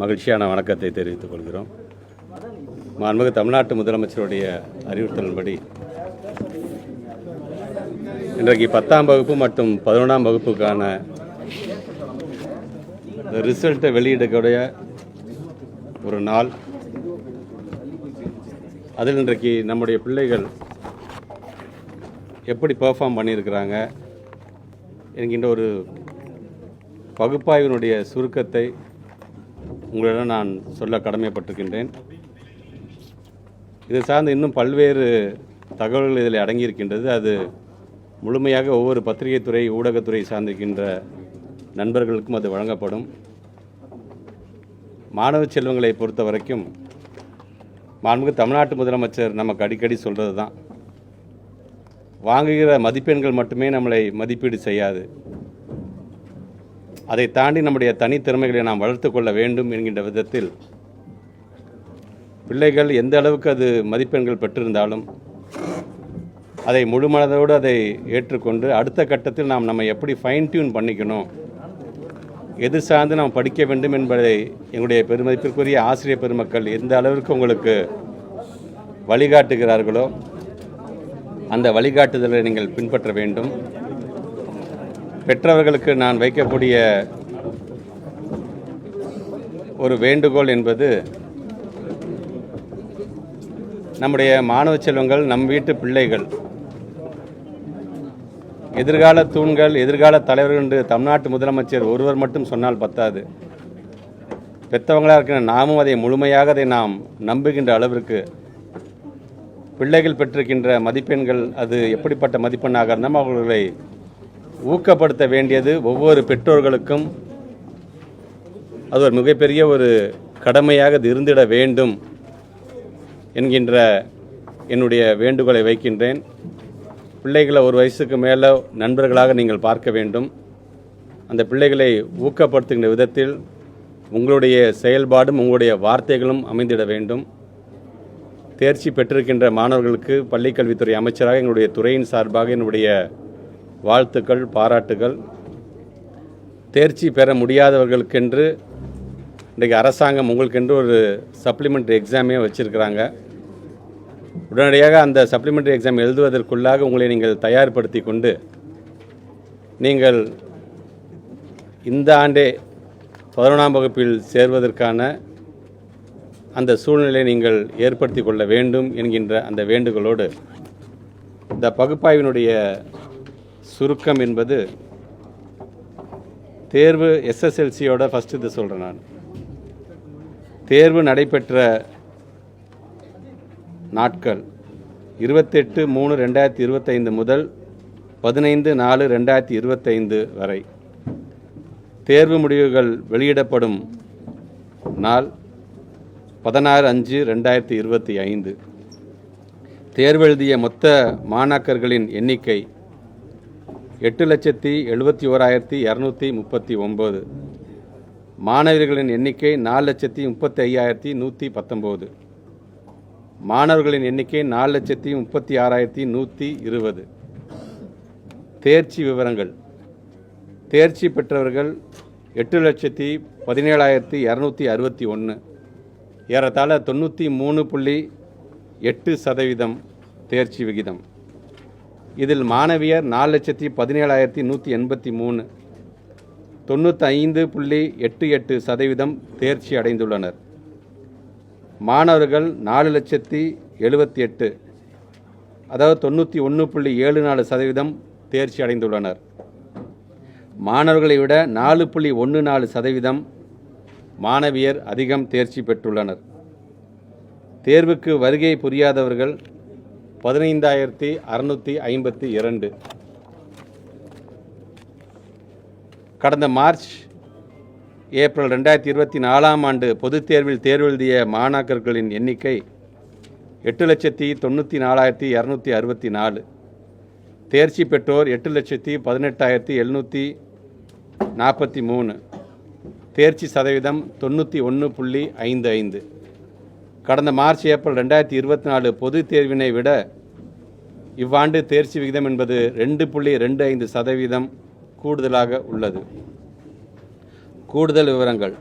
மகிழ்ச்சியான வணக்கத்தை தெரிவித்துக் கொள்கிறோம். மாண்புமிகு தமிழ்நாட்டு முதலமைச்சருடைய அறிவுறுத்தலின்படி இன்றைக்கு பத்தாம் வகுப்பு மற்றும் பதினொன்றாம் வகுப்புக்கான ரிசல்ட்டை வெளியிடக்கூடிய ஒரு நாள். அதில் இன்றைக்கு நம்முடைய பிள்ளைகள் எப்படி பெர்ஃபார்ம் பண்ணியிருக்கிறாங்க என்கின்ற ஒரு பகுப்பாய்வினுடைய சுருக்கத்தை உங்களிடம் நான் சொல்ல கடமைப்பட்டிருக்கின்றேன். இது சார்ந்து இன்னும் பல்வேறு தகவல்கள் இதில் அடங்கியிருக்கின்றது. அது முழுமையாக ஒவ்வொரு பத்திரிகை துறை ஊடகத்துறை சார்ந்திருக்கின்ற நண்பர்களுக்கும் அது வழங்கப்படும். மாணவ செல்வங்களை பொறுத்த வரைக்கும் மாண்புக்கு தமிழ்நாட்டு முதலமைச்சர் நமக்கு அடிக்கடி சொல்கிறது தான். வாங்குகிற மதிப்பெண்கள் மட்டுமே நம்மளை மதிப்பீடு செய்யாது. அதை தாண்டி நம்முடைய தனித்திறமைகளை நாம் வளர்த்து கொள்ள வேண்டும் என்கின்ற விதத்தில் பிள்ளைகள் எந்த அளவுக்கு அது மதிப்பெண்கள் பெற்றிருந்தாலும் அதை முழுமனதோடு அதை ஏற்றுக்கொண்டு அடுத்த கட்டத்தில் நாம் நம்ம எப்படி ஃபைன் டியூன் பண்ணிக்கணும் எது சார்ந்து நாம் படிக்க வேண்டும் என்பதை எங்களுடைய பெருமதிப்பிற்குரிய ஆசிரியர் பெருமக்கள் எந்த அளவிற்கு உங்களுக்கு வழிகாட்டுகிறார்களோ அந்த வழிகாட்டுதலை நீங்கள் பின்பற்ற வேண்டும். பெற்றவர்களுக்கு நான் வைக்கக்கூடிய ஒரு வேண்டுகோள் என்பது நம்முடைய மாணவ செல்வங்கள் நம் வீட்டு பிள்ளைகள் எதிர்கால தூண்கள் எதிர்கால தலைவர்கள் என்று தமிழ்நாட்டு முதலமைச்சர் ஒருவர் மட்டும் சொன்னால் பத்தாது. பெற்றவங்களாக இருக்கிற நாமும் அதை முழுமையாக அதை நாம் நம்புகின்ற அளவிற்கு பிள்ளைகள் பெற்றிருக்கின்ற மதிப்பெண்கள் அது எப்படிப்பட்ட மதிப்பெண்ணாக இருந்தாலும் அவர்களை ஊக்கப்படுத்த வேண்டியது ஒவ்வொரு பெற்றோர்களுக்கும். அது ஒரு மிகப்பெரிய ஒரு கடமையாக அது இருந்திட வேண்டும் என்கின்ற என்னுடைய வேண்டுகோளை வைக்கின்றேன். பிள்ளைகளை ஒரு வயசுக்கு மேலே நண்பர்களாக நீங்கள் பார்க்க வேண்டும். அந்த பிள்ளைகளை ஊக்கப்படுத்துகின்ற விதத்தில் உங்களுடைய செயல்பாடும் உங்களுடைய வார்த்தைகளும் அமைந்திட வேண்டும். தேர்ச்சி பெற்றிருக்கின்ற மாணவர்களுக்கு பள்ளிக்கல்வித்துறை அமைச்சராக எங்களுடைய துறையின் சார்பாக என்னுடைய வாழ்த்துக்கள் பாராட்டுகள் தேர்ச்சி பெற முடியாதவர்களுக்கென்று இன்றைக்கு அரசாங்கம் உங்களுக்கென்று ஒரு சப்ளிமெண்ட்ரி எக்ஸாமே வச்சுருக்கிறாங்க. உடனடியாக அந்த சப்ளிமெண்ட்ரி எக்ஸாம் எழுதுவதற்குள்ளாக உங்களை நீங்கள் தயார்படுத்தி கொண்டு நீங்கள் இந்த ஆண்டே பதினொன்றாம் வகுப்பில் சேர்வதற்கான அந்த சூழ்நிலையை நீங்கள் ஏற்படுத்தி கொள்ள வேண்டும் என்கின்ற அந்த வேண்டுகோளோடு இந்த பகுப்பாய்வினுடைய சுருக்கம் என்பது தேர்வு எஸ்எஸ்எல்சியோட ஃபஸ்ட்டு இது சொல்கிறேன் நான். தேர்வு நடைபெற்ற நாட்கள் இருபத்தெட்டு மூணு ரெண்டாயிரத்தி இருபத்தைந்து முதல் பதினைந்து நாலு ரெண்டாயிரத்தி இருபத்தைந்து வரை. தேர்வு முடிவுகள் வெளியிடப்படும் நாள் பதினாறு அஞ்சு ரெண்டாயிரத்தி இருபத்தி ஐந்து. தேர்வெழுதிய மொத்த மாணாக்கர்களின் எண்ணிக்கை எட்டு லட்சத்தி எழுபத்தி ஓராயிரத்தி இரநூத்தி முப்பத்தி ஒம்பது. மாணவர்களின் எண்ணிக்கை நாலு லட்சத்தி முப்பத்தி ஐயாயிரத்தி நூற்றி பத்தொம்போது. மாணவர்களின் எண்ணிக்கை நாலு லட்சத்தி முப்பத்தி ஆறாயிரத்தி நூற்றி இருபது. தேர்ச்சி விவரங்கள். தேர்ச்சி பெற்றவர்கள் எட்டு லட்சத்தி பதினேழாயிரத்தி இரநூத்தி அறுபத்தி ஒன்று ஏறத்தாழ தொண்ணூற்றி மூணு புள்ளி எட்டு சதவீதம் தேர்ச்சி விகிதம். இதில் மாணவியர் நாலு லட்சத்தி பதினேழாயிரத்தி நூற்றி எண்பத்தி மூணு. தொண்ணூற்றி ஐந்து புள்ளி எட்டு எட்டு சதவீதம் தேர்ச்சி அடைந்துள்ளனர். மாணவர்கள் நாலு லட்சத்தி எழுபத்தி எட்டு. அதாவது தொண்ணூற்றி ஒன்று புள்ளி ஏழு நாலு சதவீதம் தேர்ச்சி அடைந்துள்ளனர். மாணவர்களை விட நாலு புள்ளி ஒன்று நாலு சதவீதம் மாணவியர் அதிகம் தேர்ச்சி பெற்றுள்ளனர். தேர்வுக்கு வருகை புரியாதவர்கள் பதினைந்தாயிரத்தி அறுநூற்றி ஐம்பத்தி இரண்டு. கடந்த மார்ச் ஏப்ரல் ரெண்டாயிரத்தி இருபத்தி நாலாம் ஆண்டு பொதுத் தேர்வில் தேர்வெழுதிய மாணாக்கர்களின் எண்ணிக்கை எட்டு லட்சத்தி தொண்ணூற்றி நாலாயிரத்தி இரநூத்தி அறுபத்தி நாலு. தேர்ச்சி பெற்றோர் எட்டு லட்சத்தி பதினெட்டாயிரத்தி எழுநூற்றி நாற்பத்தி மூணு. தேர்ச்சி சதவீதம் தொண்ணூற்றி ஒன்று புள்ளி ஐந்து ஐந்து. கடந்த மார்ச் ஏப்ரல் ரெண்டாயிரத்தி இருபத்தி நாலு பொதுத் தேர்வினை விட இவ்வாண்டு தேர்ச்சி விகிதம் என்பது ரெண்டு புள்ளி ரெண்டு ஐந்து சதவீதம் கூடுதலாக உள்ளது. கூடுதல் விவரங்கள்.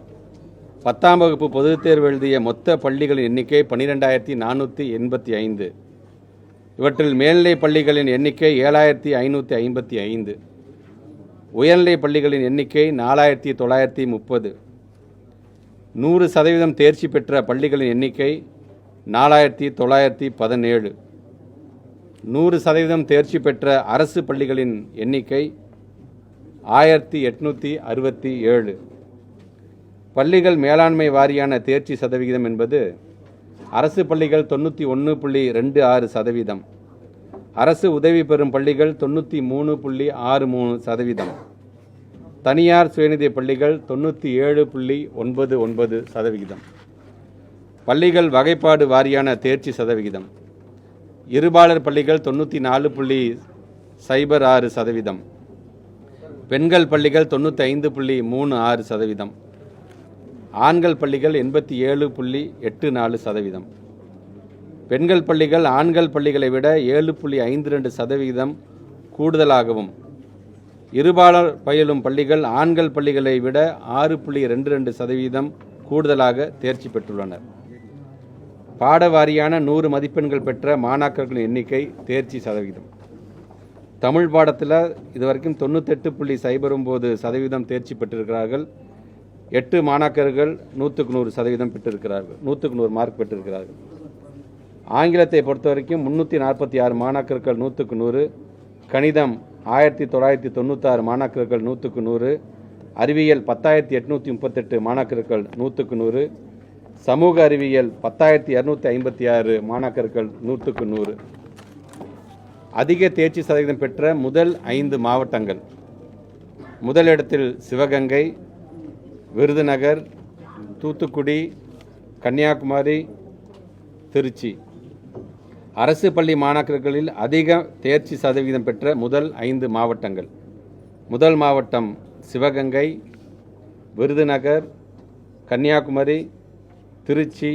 பத்தாம் வகுப்பு பொதுத் தேர்வு எழுதிய மொத்த பள்ளிகளின் எண்ணிக்கை பன்னிரெண்டாயிரத்தி நானூற்றி எண்பத்தி ஐந்து. இவற்றில் மேல்நிலை பள்ளிகளின் எண்ணிக்கை ஏழாயிரத்தி ஐநூற்றி ஐம்பத்தி ஐந்து. உயர்நிலை பள்ளிகளின் எண்ணிக்கை நாலாயிரத்தி தொள்ளாயிரத்தி முப்பது. நூறு சதவீதம் தேர்ச்சி பெற்ற பள்ளிகளின் எண்ணிக்கை நாலாயிரத்தி தொள்ளாயிரத்தி பதினேழு. நூறு சதவீதம் தேர்ச்சி பெற்ற அரசு பள்ளிகளின் எண்ணிக்கை ஆயிரத்தி எட்நூற்றி அறுபத்தி ஏழு. பள்ளிகள் மேலாண்மை வாரியான தேர்ச்சி சதவிகிதம் என்பது அரசு பள்ளிகள் தொண்ணூற்றி ஒன்று புள்ளி ரெண்டு ஆறு சதவீதம். அரசு உதவி பெறும் பள்ளிகள் தொண்ணூற்றி மூணு புள்ளி ஆறு மூணு சதவீதம். தனியார் சுயநிதி பள்ளிகள் தொண்ணூற்றி ஏழு புள்ளி ஒன்பது ஒன்பது சதவிகிதம். பள்ளிகள் வகைப்பாடு வாரியான தேர்ச்சி சதவிகிதம். இருபாளர் பள்ளிகள் தொண்ணூற்றி நாலு புள்ளி சைபர் ஆறு சதவீதம் பெண்கள் பள்ளிகள் தொண்ணூற்றி ஐந்து புள்ளி மூணு ஆறு சதவீதம் ஆண்கள் பள்ளிகள் எண்பத்தி ஏழு புள்ளி எட்டு நாலு சதவீதம் பெண்கள் பள்ளிகள் ஆண்கள் பள்ளிகளை விட ஏழு புள்ளி ஐந்து ரெண்டு சதவீதம் கூடுதலாகவும் இருபாலர் பயிலும் பள்ளிகள் ஆண்கள் பள்ளிகளை விட ஆறு புள்ளி ரெண்டு ரெண்டு சதவீதம் கூடுதலாக தேர்ச்சி பெற்றுள்ளனர். பாட வாரியான நூறு மதிப்பெண்கள் பெற்ற மாணாக்கர்களின் எண்ணிக்கை தேர்ச்சி சதவீதம். தமிழ் பாடத்தில் இதுவரைக்கும் தொண்ணூத்தெட்டு புள்ளி சைபர் ஒம்பது சதவீதம் தேர்ச்சி பெற்றிருக்கிறார்கள். எட்டு மாணாக்கர்கள் நூற்றுக்கு நூறு சதவீதம் பெற்றிருக்கிறார்கள். நூற்றுக்கு நூறு மார்க் பெற்றிருக்கிறார்கள். ஆங்கிலத்தை பொறுத்த வரைக்கும் முந்நூற்றி நாற்பத்தி ஆறு மாணாக்கர்கள் நூற்றுக்கு நூறு. கணிதம் ஆயிரத்தி தொள்ளாயிரத்தி தொண்ணூத்தாறு மாணாக்கர்கள் நூற்றுக்கு நூறு அறிவியல் பத்தாயிரத்தி எட்நூற்றி முப்பத்தெட்டு மாணாக்கர்கள் நூற்றுக்கு நூறு சமூக அறிவியல் பத்தாயிரத்தி இரநூத்தி ஐம்பத்தி ஆறு மாணாக்கர்கள் நூற்றுக்கு நூறு. அதிக தேர்ச்சி சதவீதம் பெற்ற முதல் ஐந்து மாவட்டங்கள். முதலிடத்தில் சிவகங்கை விருதுநகர் தூத்துக்குடி கன்னியாகுமரி திருச்சி. அரசு பள்ளி மாணாக்கர்களில் அதிக தேர்ச்சி சதவீதம் பெற்ற முதல் ஐந்து மாவட்டங்கள். முதல் மாவட்டம் சிவகங்கை விருதுநகர் கன்னியாகுமரி திருச்சி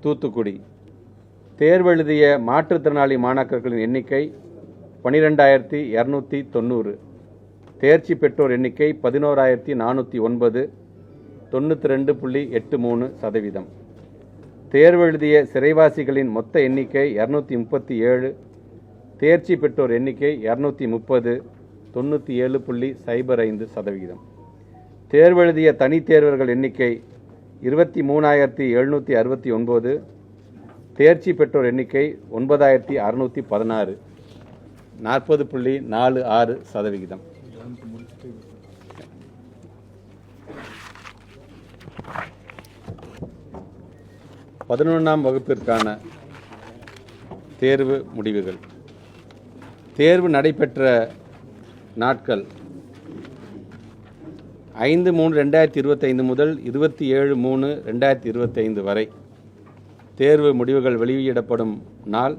தூத்துக்குடி. தேர்வெழுதிய மாற்றுத்திறனாளி மாணாக்கர்களின் எண்ணிக்கை பனிரெண்டாயிரத்தி இரநூத்தி தொண்ணூறு. தேர்ச்சி பெற்றோர் எண்ணிக்கை பதினோராயிரத்தி நானூற்றி ஒன்பது தொண்ணூற்றி ரெண்டு புள்ளி எட்டு மூணு சதவீதம். தேர்வெழுதிய சிறைவாசிகளின் மொத்த எண்ணிக்கை இரநூத்தி முப்பத்தி ஏழு தேர்ச்சி பெற்றோர் எண்ணிக்கை இரநூத்தி முப்பது தொண்ணூற்றி ஏழு புள்ளி சைபர் ஐந்து சதவிகிதம் தேர்வெழுதிய தனித்தேர்வர்கள் எண்ணிக்கை இருபத்தி மூணாயிரத்தி எழுநூற்றி அறுபத்தி ஒன்பது தேர்ச்சி பெற்றோர் எண்ணிக்கை ஒன்பதாயிரத்தி அறுநூற்றி பதினாறு நாற்பது புள்ளி நாலு ஆறு சதவிகிதம் பதினொன்றாம் வகுப்பிற்கான தேர்வு முடிவுகள். தேர்வு நடைபெற்ற நாட்கள் ஐந்து மூணு ரெண்டாயிரத்தி இருபத்தைந்து முதல் இருபத்தி ஏழு மூணு ரெண்டாயிரத்தி இருபத்தைந்து வரை. தேர்வு முடிவுகள் வெளியிடப்படும் நாள்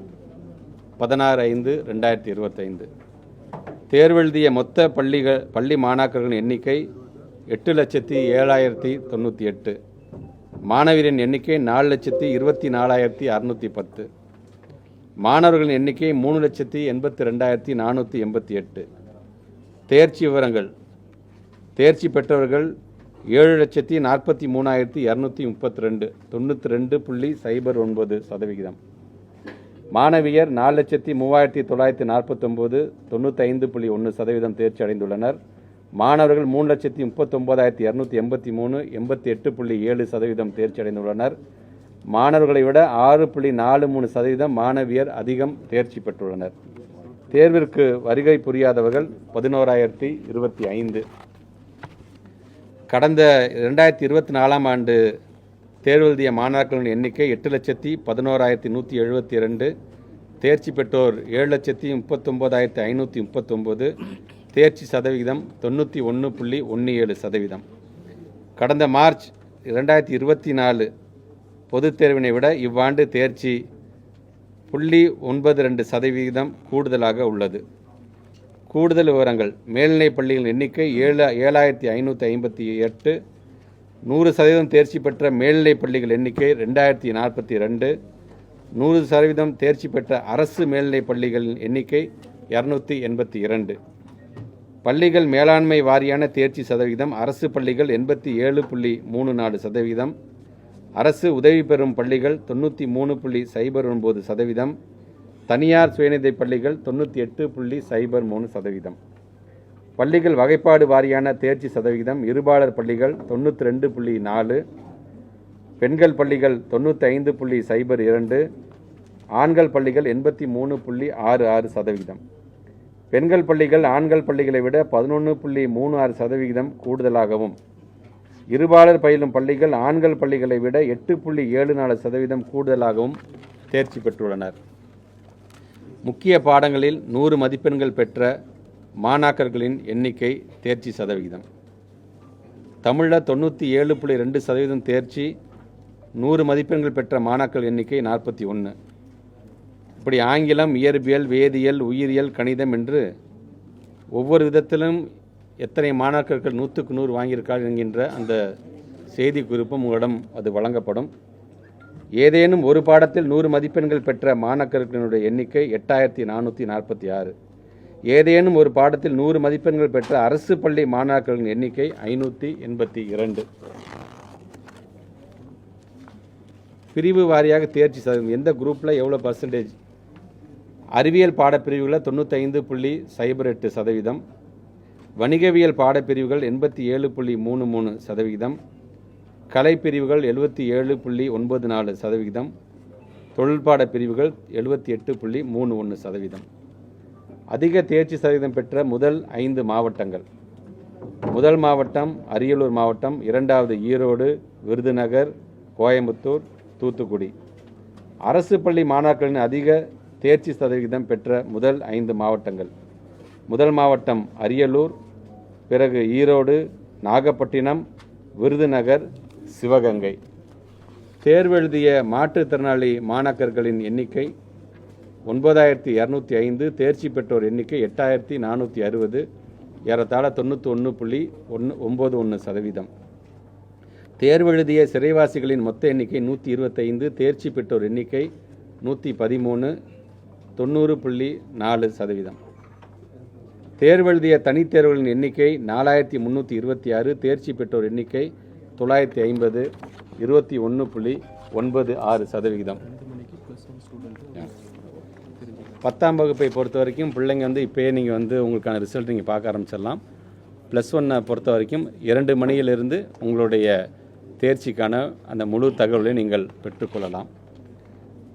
பதினாறு ஐந்து ரெண்டாயிரத்தி இருபத்தைந்து. தேர்வெழுதிய மொத்த பள்ளிகள் பள்ளி மாணாக்கர்களின் எண்ணிக்கை எட்டு லட்சத்தி ஏழாயிரத்தி தொண்ணூற்றி எட்டு. மாணவரின் எண்ணிக்கை நாலு லட்சத்தி இருபத்தி நாலாயிரத்தி அறுநூற்றி பத்து. மாணவர்களின் எண்ணிக்கை மூணு லட்சத்தி எண்பத்தி ரெண்டாயிரத்தி நானூற்றி எண்பத்தி எட்டு. தேர்ச்சி விவரங்கள். தேர்ச்சி பெற்றவர்கள் ஏழு லட்சத்தி நாற்பத்தி மூணாயிரத்தி இரநூத்தி முப்பத்தி ரெண்டு தொண்ணூற்றி ரெண்டு புள்ளி சைபர் ஒன்பது சதவிகிதம். மாணவியர் நாலு லட்சத்தி மூவாயிரத்தி தொள்ளாயிரத்தி நாற்பத்தொம்போது. தொண்ணூத்தைந்து புள்ளி ஒன்று சதவீதம் தேர்ச்சி அடைந்துள்ளனர். மாணவர்கள் மூணு லட்சத்தி முப்பத்தொம்போதாயிரத்தி இரநூத்தி எண்பத்தி மூணு எண்பத்தி எட்டு புள்ளி ஏழு சதவீதம் தேர்ச்சி அடைந்துள்ளனர் மாணவர்களை விட ஆறு புள்ளி நாலு மூணு சதவீதம் மாணவியர் அதிகம் தேர்ச்சி பெற்றுள்ளனர். தேர்விற்கு வருகை புரியாதவர்கள் பதினோராயிரத்தி இருபத்தி ஐந்து. கடந்த ரெண்டாயிரத்தி இருபத்தி நாலாம் ஆண்டு தேர்வெழுதிய மாணாக்கர்களின் எண்ணிக்கை எட்டு லட்சத்தி பதினோராயிரத்தி நூற்றி எழுபத்தி ரெண்டு தேர்ச்சி பெற்றோர் ஏழு லட்சத்தி முப்பத்தொம்போதாயிரத்தி ஐநூற்றி முப்பத்தொம்போது தேர்ச்சி சதவிகிதம் தொண்ணூற்றி ஒன்று புள்ளி ஒன்று ஏழு சதவீதம் கடந்த மார்ச் ரெண்டாயிரத்தி இருபத்தி நாலு பொதுத் தேர்வினை விட இவ்வாண்டு தேர்ச்சி புள்ளி ஒன்பது ரெண்டு சதவிகிதம் கூடுதலாக உள்ளது. கூடுதல் விவரங்கள் மேல்நிலைப் பள்ளிகளின் எண்ணிக்கை ஏழு ஏழாயிரத்தி ஐநூற்றி ஐம்பத்தி எட்டு. நூறு சதவீதம் தேர்ச்சி பெற்ற மேல்நிலைப் பள்ளிகள் எண்ணிக்கை ரெண்டாயிரத்தி நாற்பத்தி ரெண்டு. நூறு சதவீதம் தேர்ச்சி பெற்ற அரசு மேல்நிலைப் பள்ளிகளின் எண்ணிக்கை இரநூத்தி எண்பத்தி இரண்டு. பள்ளிகள் மேலாண்மை வாரியான தேர்ச்சி சதவிகிதம் அரசு பள்ளிகள் எண்பத்தி ஏழு புள்ளி மூணு நாலு சதவீதம் அரசு உதவி பெறும் பள்ளிகள் தொண்ணூற்றி மூணு புள்ளி சைபர் ஒன்பது சதவீதம் தனியார் சுயநிதி பள்ளிகள் தொண்ணூற்றி எட்டு புள்ளி சைபர் மூணு சதவீதம். பள்ளிகள் வகைப்பாடு வாரியான தேர்ச்சி சதவிகிதம் இருபாலர் பள்ளிகள் தொண்ணூற்றி ரெண்டு புள்ளி நாலு பெண்கள் பள்ளிகள் தொண்ணூற்றி ஐந்து புள்ளி சைபர் இரண்டு ஆண்கள் பள்ளிகள் எண்பத்தி மூணு புள்ளி ஆறு ஆறு சதவிகிதம் பெண்கள் பள்ளிகள் ஆண்கள் பள்ளிகளை விட பதினொன்று புள்ளி மூணு ஆறு சதவிகிதம் கூடுதலாகவும். இருபாலர் பயிலும் பள்ளிகள் ஆண்கள் பள்ளிகளை விட எட்டு புள்ளி ஏழு நாலு சதவீதம் கூடுதலாகவும் தேர்ச்சி பெற்றுள்ளனர். முக்கிய பாடங்களில் நூறு மதிப்பெண்கள் பெற்ற மாணாக்கர்களின் எண்ணிக்கை தேர்ச்சி சதவிகிதம். தமிழில் தொண்ணூற்றி ஏழு புள்ளி ரெண்டு சதவீதம் தேர்ச்சி நூறு மதிப்பெண்கள் பெற்ற மாணாக்கர் எண்ணிக்கை நாற்பத்தி ஒன்று இப்படி ஆங்கிலம் இயற்பியல் வேதியியல் உயிரியல் கணிதம் என்று ஒவ்வொரு விதத்திலும் எத்தனை மாணாக்கர்கள் நூற்றுக்கு நூறு வாங்கியிருக்கார்கள் என்கின்ற அந்த செய்தி குறிப்பும் உங்களிடம் அது வழங்கப்படும். ஏதேனும் ஒரு பாடத்தில் நூறு மதிப்பெண்கள் பெற்ற மாணாக்கர்களினுடைய எண்ணிக்கை எட்டாயிரத்தி நானூற்றி நாற்பத்தி ஆறு. ஏதேனும் ஒரு பாடத்தில் நூறு மதிப்பெண்கள் பெற்ற அரசு பள்ளி மாணாக்கர்களின் எண்ணிக்கை ஐநூற்றி எண்பத்தி இரண்டு. பிரிவு வாரியாக தேர்ச்சி சதவீதம். எந்த குரூப்பில் எவ்வளோ பர்சன்டேஜ் அறிவியல் பாடப்பிரிவுகளில் தொண்ணூத்தைந்து புள்ளி சைபர் எட்டு சதவீதம் வணிகவியல் பாடப்பிரிவுகள் எண்பத்தி ஏழு புள்ளி மூணு மூணு சதவிகிதம் கலைப்பிரிவுகள் எழுபத்தி ஏழு புள்ளி ஒன்பது நாலு சதவிகிதம் தொழில்பாட பிரிவுகள் எழுபத்தி எட்டு புள்ளி மூணு ஒன்று சதவீதம். அதிக தேர்ச்சி சதவீதம் பெற்ற முதல் ஐந்து மாவட்டங்கள். முதல் மாவட்டம் அரியலூர் மாவட்டம் இரண்டாவது ஈரோடு விருதுநகர் கோயம்புத்தூர் தூத்துக்குடி. அரசு பள்ளி மாணாக்கரின் அதிக தேர்ச்சி சதவிகிதம் பெற்ற முதல் ஐந்து மாவட்டங்கள். முதல் மாவட்டம் அரியலூர் பிறகு ஈரோடு நாகப்பட்டினம் விருதுநகர் சிவகங்கை. தேர்வெழுதிய மாற்றுத்திறனாளி மாணாக்கர்களின் எண்ணிக்கை ஒன்பதாயிரத்தி இரநூத்தி ஐந்து தேர்ச்சி பெற்றோர் எண்ணிக்கை எட்டாயிரத்தி நானூற்றி அறுபது ஏறத்தாழ தொண்ணூற்றி ஒன்று புள்ளி ஒன்று ஒம்பது ஒன்று சதவீதம். தேர்வெழுதிய சிறைவாசிகளின் மொத்த எண்ணிக்கை நூற்றி இருபத்தைந்து தேர்ச்சி பெற்றோர் எண்ணிக்கை நூற்றி பதிமூணு தொண்ணூறு புள்ளி நாலு சதவீதம். தேர்வெழுதிய தனித்தேர்வுகளின் எண்ணிக்கை நாலாயிரத்தி முந்நூற்றி இருபத்தி ஆறு தேர்ச்சி பெற்றோர் எண்ணிக்கை தொள்ளாயிரத்தி ஐம்பது இருபத்தி ஒன்று புள்ளி ஒன்பது ஆறு சதவிகிதம் பத்தாம் வகுப்பை பொறுத்த வரைக்கும் பிள்ளைங்க வந்து இப்போயே நீங்கள் வந்து உங்களுக்கான ரிசல்ட் நீங்கள் பார்க்க ஆரம்பிச்சிடலாம். ப்ளஸ் ஒன்னை பொறுத்த வரைக்கும் இரண்டு மணியிலிருந்து உங்களுடைய தேர்ச்சிக்கான அந்த முழு தகவலை நீங்கள் பெற்றுக்கொள்ளலாம்.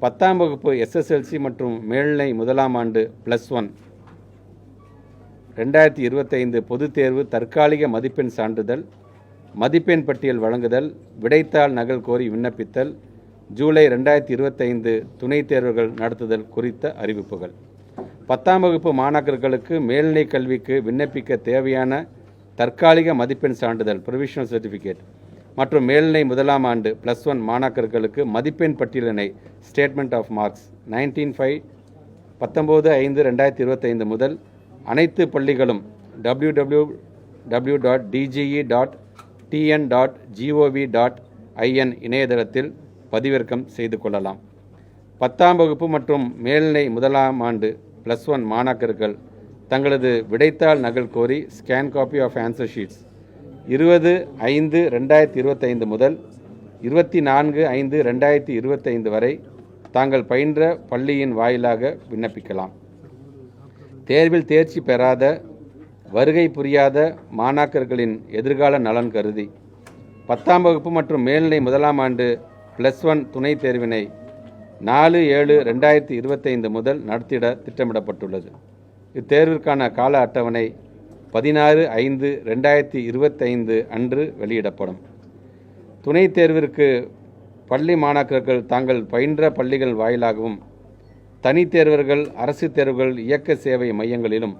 பத்தாம் வகுப்பு எஸ்எஸ்எல்சி மற்றும் மேல்நிலை முதலாம் ஆண்டு ப்ளஸ் ஒன் ரெண்டாயிரத்தி இருபத்தைந்து பொதுத் தேர்வு தற்காலிக மதிப்பெண் சான்றிதழ் மதிப்பெண் பட்டியல் வழங்குதல் விடைத்தாள் நகல் கோரி விண்ணப்பித்தல் ஜூலை ரெண்டாயிரத்தி இருபத்தைந்து துணைத் தேர்வுகள் நடத்துதல் குறித்த அறிவிப்புகள். பத்தாம் வகுப்பு மாணாக்கர்களுக்கு மேல்நிலை கல்விக்கு விண்ணப்பிக்க தேவையான தற்காலிக மதிப்பெண் சான்றிதழ் ப்ரொவிஷனல் சர்டிஃபிகேட் மற்றும் மேல்நிலை முதலாம் ஆண்டு ப்ளஸ் ஒன் மாணாக்கர்களுக்கு மதிப்பெண் பட்டியலினை statement of marks nineteen five பத்தொம்போது ஐந்து ரெண்டாயிரத்தி இருபத்தைந்து முதல் அனைத்து பள்ளிகளும் W W W dot DGE dot TN dot GOV dot IN இணையதளத்தில் பதிவிறக்கம் செய்து கொள்ளலாம். பத்தாம் வகுப்பு மற்றும் மேல்நிலை முதலாம் ஆண்டு ப்ளஸ் ஒன் மாணாக்கர்கள் தங்களது விடைத்தாள் நகல் கோரி scan copy of answer sheets இருபது ஐந்து ரெண்டாயிரத்தி இருபத்தைந்து முதல் இருபத்தி நான்கு ஐந்து ரெண்டாயிரத்தி இருபத்தைந்து வரை தாங்கள் பயின்ற பள்ளியின் வாயிலாக விண்ணப்பிக்கலாம். தேர்வில் தேர்ச்சி பெறாத வருகை புரியாத மாணாக்கர்களின் எதிர்கால நலன் கருதி பத்தாம் வகுப்பு மற்றும் மேல்நிலை முதலாம் ஆண்டு ப்ளஸ் ஒன் துணைத் தேர்வினை நாலு ஏழு ரெண்டாயிரத்தி இருபத்தைந்து முதல் நடத்திட திட்டமிடப்பட்டுள்ளது. இத்தேர்விற்கான கால அட்டவணை பதினாறு ஐந்து ரெண்டாயிரத்தி இருபத்தைந்து அன்று வெளியிடப்படும். துணைத் தேர்விற்கு பள்ளி மாணாக்கர்கள் தாங்கள் பயின்ற பள்ளிகள் வாயிலாகவும் தனித் தேர்வர்கள் அரசு தேர்வுகள் இயக்க சேவை மையங்களிலும்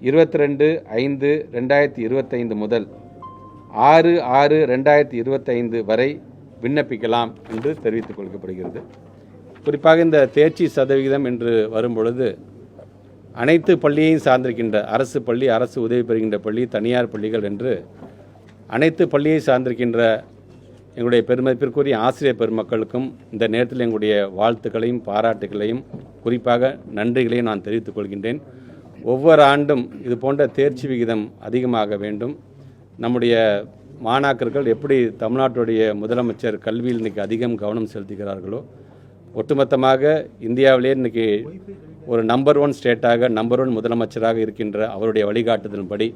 இருபத்தி ரெண்டு ஐந்து ரெண்டாயிரத்தி இருபத்தைந்து முதல் ஆறு ஆறு ரெண்டாயிரத்தி இருபத்தைந்து வரை விண்ணப்பிக்கலாம் என்று தெரிவித்துக் கொள்ளப்படுகிறது குறிப்பாக இந்த தேர்ச்சி சதவிகிதம் என்று வரும்பொழுது அனைத்து பள்ளியையும் சார்ந்திருக்கின்ற அரசு பள்ளி அரசு உதவி பெறுகின்ற பள்ளி தனியார் பள்ளிகள் என்று அனைத்து பள்ளியை சார்ந்திருக்கின்ற எங்களுடைய பெருமதிப்பிற்குரிய ஆசிரியர் பெருமக்களுக்கும் இந்த நேரத்தில் எங்களுடைய வாழ்த்துக்களையும் பாராட்டுகளையும் குறிப்பாக நன்றிகளையும் நான் தெரிவித்துக் கொள்கின்றேன். ஒவ்வொரு ஆண்டும் இது போன்ற தேர்ச்சி விகிதம் அதிகமாக வேண்டும். நம்முடைய மாணாக்கர்கள் எப்படி தமிழ்நாட்டுடைய முதலமைச்சர் கல்வியில் இன்றைக்கி அதிகம் கவனம் செலுத்துகிறார்களோ ஒட்டுமொத்தமாக இந்தியாவிலே இன்னைக்கு ஒரு நம்பர் ஒன் ஸ்டேட்டாக நம்பர் ஒன் முதலமைச்சராக இருக்கின்ற அவருடைய வழிகாட்டுதலின்படி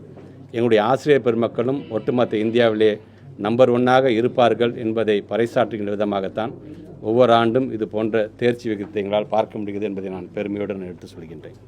எங்களுடைய ஆசிரியர் பெருமக்களும் ஒட்டுமொத்த இந்தியாவிலே நம்பர் ஒன்னாக இருப்பார்கள் என்பதை பறைசாற்றுகின்ற விதமாகத்தான் ஒவ்வொரு ஆண்டும் இது போன்ற தேர்ச்சி விகிதத்தை எங்களால் பார்க்க முடிகிறது என்பதை நான் பெருமையுடன் எடுத்து சொல்கின்றேன்.